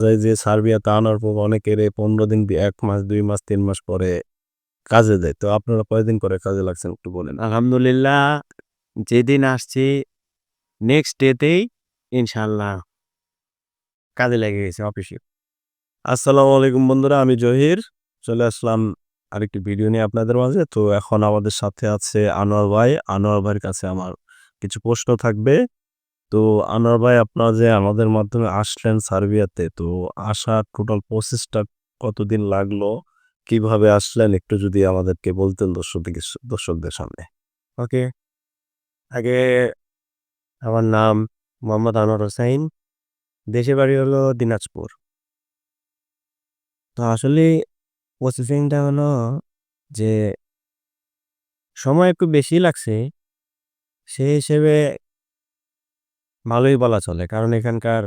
যায় যে সার্বিয়াতে আনার পর অনেকের পনেরো দিন দিয়ে এক মাস দুই মাস তিন মাস পরে কাজে দেয় তো আপনারা কয়দিন করে কাজে লাগছেন একটু বলেন? আলহামদুলিল্লাহ যেদিন আসছি নেক্সট ডেতেই ইনশাল্লাহ কাজে লেগে গেছে অফিসে আসসালামু আলাইকুম বন্ধুরা আমি জহির। চলে আসলাম আরেকটি ভিডিও নিয়ে আপনাদের মাঝে। তো এখন আমাদের সাথে আছে আনোয়ার ভাই। আনোয়ার ভাইয়ের কাছে আমার কিছু প্রশ্ন থাকবে। তো আনোয়ার ভাই আপনারা যে আমাদের মাধ্যমে আসলেন সার্বিয়াতে, তো আসার টোটাল প্রসেসটা কতদিন লাগল? কীভাবে আসলেন? একটু যদি আমাদেরকে বলতেন দর্শকদের দর্শকদের সামনে। ওকে। আগে আমার নাম মোহাম্মদ আনোয়ার হোসাইন দেশে বাড়ি হলো দিনাজপুর। তো আসলে প্রসেসিংটা হলো যে, সময় একটু বেশি লাগছে। সেই হিসেবে ভালোই বলা চলে। কারণ এখানকার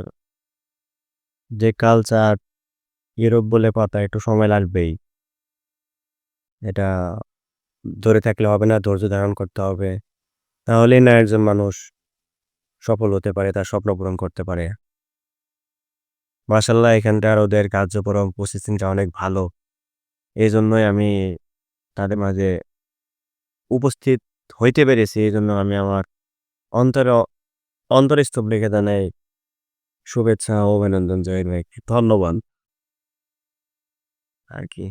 যে কালচার ইউরোপ বলে কথা একটু সময় লাগবেই। এটা ধরে থাকলে হবে না, ধৈর্য ধারণ করতে হবে। তাহলেই না একজন মানুষ সফল হতে পারে, তার স্বপ্ন পূরণ করতে পারে। মাসাল্লাহ এখানকার ওদের কার্যক্রম প্রসেসিংটা অনেক ভালো। এই জন্যই আমি তাদের মাঝে উপস্থিত হইতে পেরেছি। এই জন্য আমি আমার অন্তর অন্তরস্থ রেখে জানাই শুভেচ্ছা ও অভিনন্দন জয়ের ভাইকে। ধন্যবাদ। আর কি।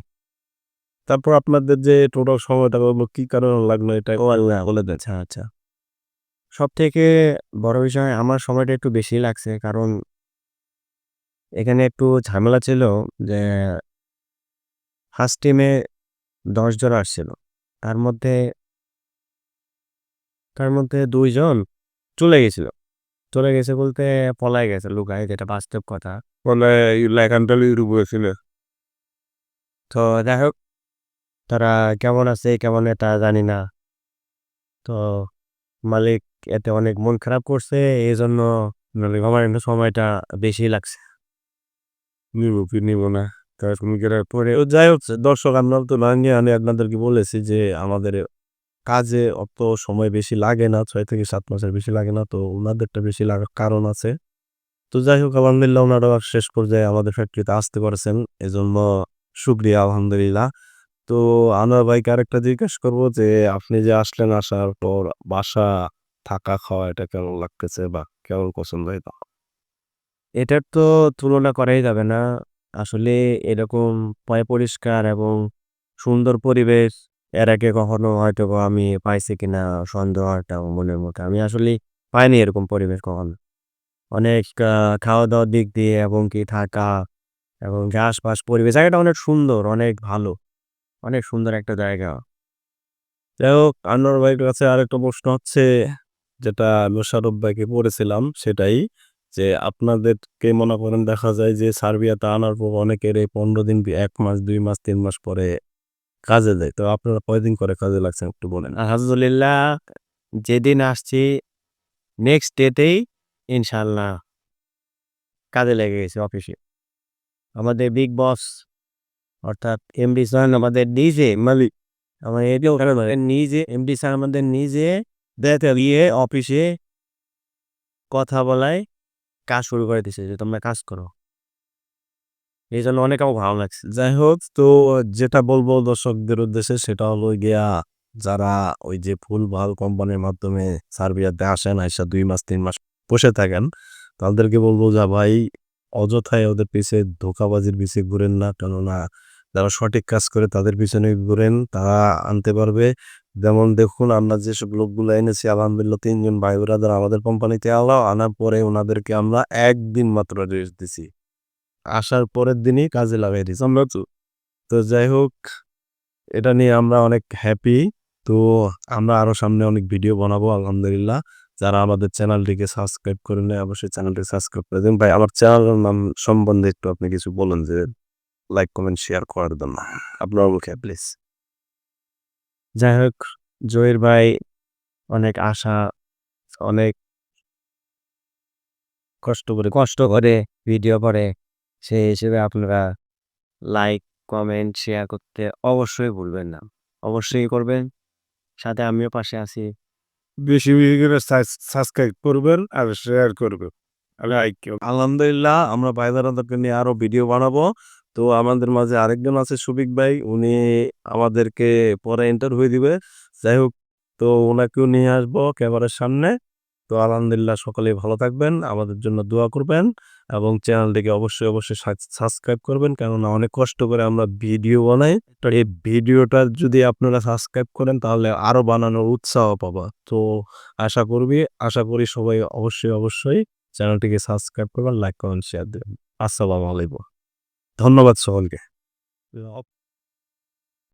তারপর আপনাদের যে টোটাল সময়টা হলো কি কারণে লাগল এটা? ও আল্লাহ বলে দিচ্ছে আচ্ছা সব থেকে বড় বিষয় আমার সময়টা একটু বেশি লাগছে কারণ এখানে একটু ঝামেলা ছিল যে ফার্স্ট টিমে দশ জন আসছিল। তার মধ্যে তার মধ্যে দুইজন চলে গেছিল। চলে গেছে বলতে পলায় গেছে লুকায় যেটা বাস্তব কথা। ইউরোপ হয়েছিল তো যাই হোক তারা কেমন আছে কেমন এটা জানি না। তো মালিক এতে অনেক মন খারাপ করছে এই জন্য আমার একটু সময়টা বেশি লাগছে। নিব কি নিব না তুমি পরে ও যাই হোক দর্শক আমরা তো না নিয়ে আমি আপনাদেরকে বলেছি যে আমাদের কাজে অত সময় বেশি লাগে না, ছয় থেকে সাত মাসের বেশি লাগে না, তো ওনাদেরটা বেশি লাগার কারণ আছে। তো যাই হোক, আলহামদুলিল্লাহ ওনারা শেষ পর্যায়ে আমাদের ফ্যাক্টরিতে আসতে পারছেন, এজন্য শুক্রিয়া, আলহামদুলিল্লাহ। তো আনোয়ার ভাইকে আরেকটা জিজ্ঞেস করব যে, আপনি যে আসলেন আসার পর বাসা থাকা, খাওয়া এটা কেমন লাগতেছে বা কেমন পছন্দ হয় এটার তো তুলনা করাই যাবে না। আসলে এরকম পয় পরিষ্কার এবং সুন্দর পরিবেশ এর আগে কখনো হয়তো আমি পাইছি কিনা সন্দেহ একটা মনের মধ্যে। আমি আসলে পাইনি এরকম পরিবেশ কখনো। অনেক খাওয়া দাওয়ার দিক দিয়ে এবং কি থাকা এবং আশপাশ পরিবেশ, জায়গাটা অনেক সুন্দর, অনেক ভালো, অনেক সুন্দর একটা জায়গা। যাই হোক, আনোয়ার ভাইয়ের কাছে আরেকটা প্রশ্ন হচ্ছে, যেটা মোশারফ ভাইকে পড়েছিলাম সেটাই যে, আপনাদেরকে মনে করেন দেখা যায় যে, সার্বিয়াতে আনার পর অনেকের এই পনেরো দিন এক মাস, দুই মাস, তিন মাস পরে কাজে দেয়। তো আপনারা কয়দিন করে কাজে লাগছেন একটু বলেন। আলহামদুলিল্লাহ যেদিন আসছি নেক্সট ডেতেই ইনশাল্লাহ কাজে লেগে গেছে অফিসে আমাদের বিগ বস অর্থাৎ এমডি স্যার আমাদের নিজে মালিক। আমার এটাও নিজে এমডি স্যার আমাদের নিজে দেখতে গিয়ে অফিসে কথা বলায় কাজ শুরু করে দিছে যে তোমরা কাজ করো। এই জন্য অনেক আমার ভালো লাগছে। যাই হোক, তো যেটা বলব দর্শকদের উদ্দেশ্যে সেটা হলো গিয়া, যারা ওই যে ফুল ভালো কোম্পানির মাধ্যমে সার্বিয়াতে আসেন, আইসা দুই মাস, তিন মাস বসে থাকেন, তাদেরকে বলব যা, ভাই, অযথায় ওদের পিছে ধোকাবাজির পিছে ঘুরেন না, কেননা যারা সঠিক কাজ করে তাদের পিছনে ঘুরেন, তারা আনতে পারবে। যেমন দেখুন, আমরা যেসব লোকগুলো এনেছি, আলহামদুলিল্লাহ তিনজন ভাই ব্রাদার আমাদের কোম্পানিতে আলো, আনার পরে ওনাদেরকে আমরা একদিন মাত্র রেস্ট দিছি। আসার পরের দিনই কাজে লাগাই দিছি আমরা তো যাই হোক, এটা নিয়ে আমরা অনেক হ্যাপি তো আমরা আরও সামনে অনেক ভিডিও বানাবো, আলহামদুলিল্লাহ। যারা আমাদের চ্যানেলটিকে সাবস্ক্রাইব করে নেয়, অবশ্যই চ্যানেলটি সাবস্ক্রাইব করে দিন ভাই, আমার চ্যানেলের নাম সম্বন্ধে একটু আপনি কিছু বলুন যে লাইক কমেন্ট শেয়ার করার জন্য। আপনার মুখে প্লিজ যাই হোক জয়ের ভাই, অনেক আশা, অনেক কষ্ট করে কষ্ট করে ভিডিও করে সেই হিসেবে আপনারা লাইক কমেন্ট শেয়ার করতে অবশ্যই ভুলবেন না। অবশ্যই করবেন। সাথে আমিও পাশে আছি। বেশি বেশি করে সাবস্ক্রাইব করবেন আর শেয়ার করবেন। আলহামদুলিল্লাহ আমরা ভাইদারাদেরকে নিয়ে আরও ভিডিও বানাবো। তো আমাদের মাঝে আরেকজন আছে সুবিক ভাই উনি আমাদেরকে পরে ইন্টারভিউ দিবে। যাই হোক তো ওনাকেও নিয়ে আসব ক্যামেরার সামনে। তো আলহামদুলিল্লাহ সকলেই ভালো থাকবেন। আমাদের জন্য দোয়া করবেন। এবং চ্যানেলটিকে অবশ্যই অবশ্যই সাবস্ক্রাইব করবেন। কেননা অনেক কষ্ট করে আমরা ভিডিও বানাই। তো এই ভিডিওটা যদি আপনারা সাবস্ক্রাইব করেন, তাহলে আরও বানানোর উৎসাহ পাবা। তো আশা করবি, আশা করি সবাই অবশ্যই অবশ্যই চ্যানেলটিকে সাবস্ক্রাইব করবেন, লাইক, কমেন্ট, শেয়ার দেবেন। আসসালামু আলাইকুম। ধন্যবাদ সকলকে।